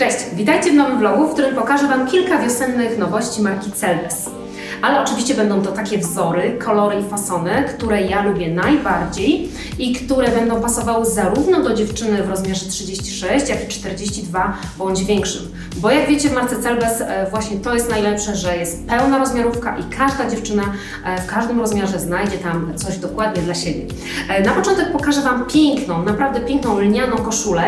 Cześć, witajcie w nowym vlogu, w którym pokażę Wam kilka wiosennych nowości marki Celbes. Ale oczywiście będą to takie wzory, kolory i fasony, które ja lubię najbardziej i które będą pasowały zarówno do dziewczyny w rozmiarze 36, jak i 42 bądź większym. Bo jak wiecie w marce Celbes e, właśnie to jest najlepsze, że jest pełna rozmiarówka i każda dziewczyna e, w każdym rozmiarze znajdzie tam coś dokładnie dla siebie. E, Na początek pokażę Wam piękną, naprawdę piękną lnianą koszulę,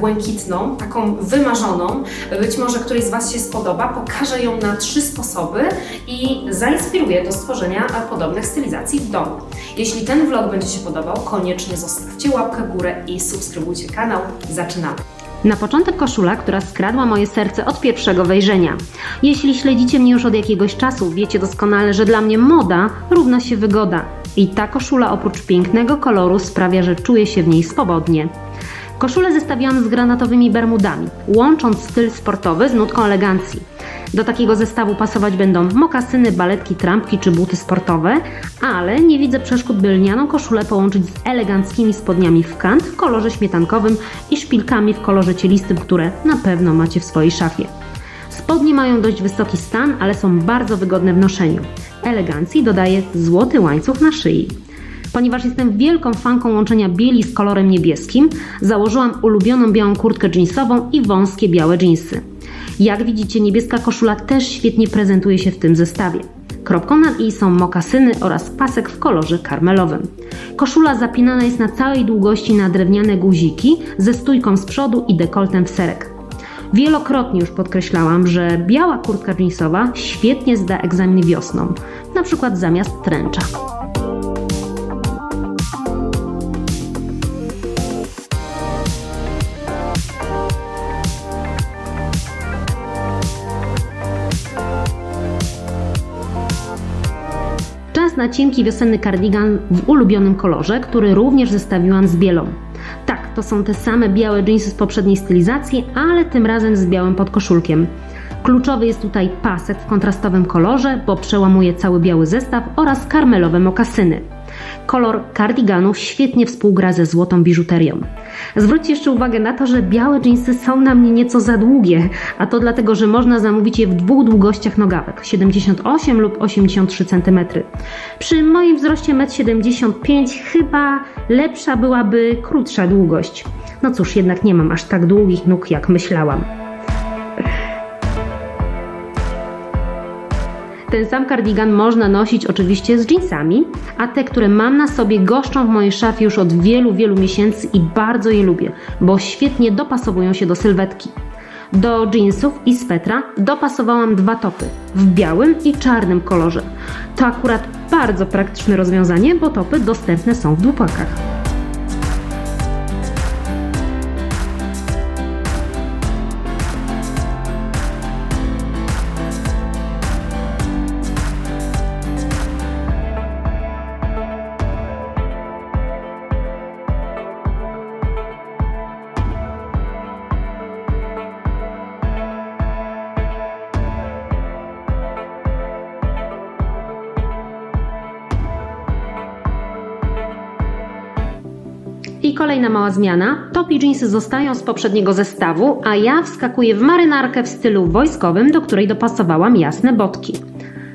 błękitną, taką wymarzoną. Być może któryś z Was się spodoba. Pokażę ją na trzy sposoby i zainspiruję do stworzenia podobnych stylizacji w domu. Jeśli ten vlog będzie się podobał, koniecznie zostawcie łapkę w górę i subskrybujcie kanał. Zaczynamy! Na początek koszula, która skradła moje serce od pierwszego wejrzenia. Jeśli śledzicie mnie już od jakiegoś czasu, wiecie doskonale, że dla mnie moda równa się wygoda. I ta koszula oprócz pięknego koloru sprawia, że czuję się w niej swobodnie. Koszulę zestawiłam z granatowymi bermudami, łącząc styl sportowy z nutką elegancji. Do takiego zestawu pasować będą mokasyny, baletki, trampki czy buty sportowe, ale nie widzę przeszkód, by lnianą koszulę połączyć z eleganckimi spodniami w kant w kolorze śmietankowym i szpilkami w kolorze cielistym, które na pewno macie w swojej szafie. Spodnie mają dość wysoki stan, ale są bardzo wygodne w noszeniu. Elegancji dodaje złoty łańcuch na szyi. Ponieważ jestem wielką fanką łączenia bieli z kolorem niebieskim, założyłam ulubioną białą kurtkę jeansową i wąskie białe jeansy. Jak widzicie, niebieska koszula też świetnie prezentuje się w tym zestawie. Kropką nad i są mokasyny oraz pasek w kolorze karmelowym. Koszula zapinana jest na całej długości na drewniane guziki ze stójką z przodu i dekoltem w serek. Wielokrotnie już podkreślałam, że biała kurtka jeansowa świetnie zda egzamin wiosną, na przykład zamiast tręcza. Na cienki wiosenny kardigan w ulubionym kolorze, który również zestawiłam z bielą. Tak, to są te same białe jeansy z poprzedniej stylizacji, ale tym razem z białym podkoszulkiem. Kluczowy jest tutaj pasek w kontrastowym kolorze, bo przełamuje cały biały zestaw oraz karmelowe mokasyny. Kolor kardiganu świetnie współgra ze złotą biżuterią. Zwróćcie jeszcze uwagę na to, że białe jeansy są na mnie nieco za długie, a to dlatego, że można zamówić je w dwóch długościach nogawek 78 lub 83 cm. Przy moim wzroście 1,75 m chyba lepsza byłaby krótsza długość. No cóż, jednak nie mam aż tak długich nóg, jak myślałam. Ten sam kardigan można nosić oczywiście z jeansami, a te, które mam na sobie, goszczą w mojej szafie już od wielu, wielu miesięcy i bardzo je lubię, bo świetnie dopasowują się do sylwetki. Do jeansów i swetra dopasowałam dwa topy w białym i czarnym kolorze. To akurat bardzo praktyczne rozwiązanie, bo topy dostępne są w dupłakach. Kolejna mała zmiana. Top i jeansy zostają z poprzedniego zestawu, a ja wskakuję w marynarkę w stylu wojskowym, do której dopasowałam jasne botki.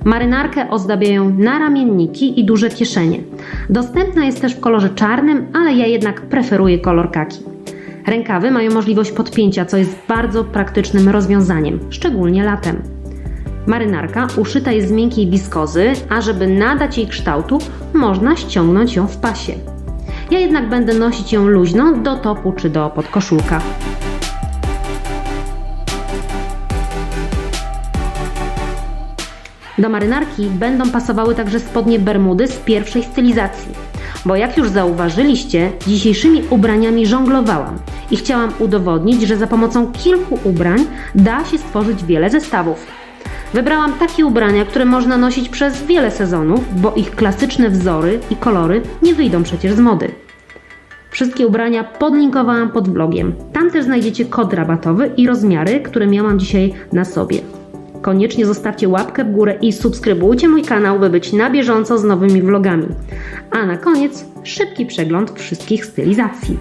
Marynarkę ozdabiają naramienniki i duże kieszenie. Dostępna jest też w kolorze czarnym, ale ja jednak preferuję kolor kaki. Rękawy mają możliwość podpięcia, co jest bardzo praktycznym rozwiązaniem, szczególnie latem. Marynarka uszyta jest z miękkiej wiskozy, a żeby nadać jej kształtu, można ściągnąć ją w pasie. Ja jednak będę nosić ją luźno do topu czy do podkoszulka. Do marynarki będą pasowały także spodnie bermudy z pierwszej stylizacji. Bo jak już zauważyliście, dzisiejszymi ubraniami żonglowałam i chciałam udowodnić, że za pomocą kilku ubrań da się stworzyć wiele zestawów. Wybrałam takie ubrania, które można nosić przez wiele sezonów, bo ich klasyczne wzory i kolory nie wyjdą przecież z mody. Wszystkie ubrania podlinkowałam pod vlogiem. Tam też znajdziecie kod rabatowy i rozmiary, które miałam dzisiaj na sobie. Koniecznie zostawcie łapkę w górę i subskrybujcie mój kanał, by być na bieżąco z nowymi vlogami. A na koniec szybki przegląd wszystkich stylizacji.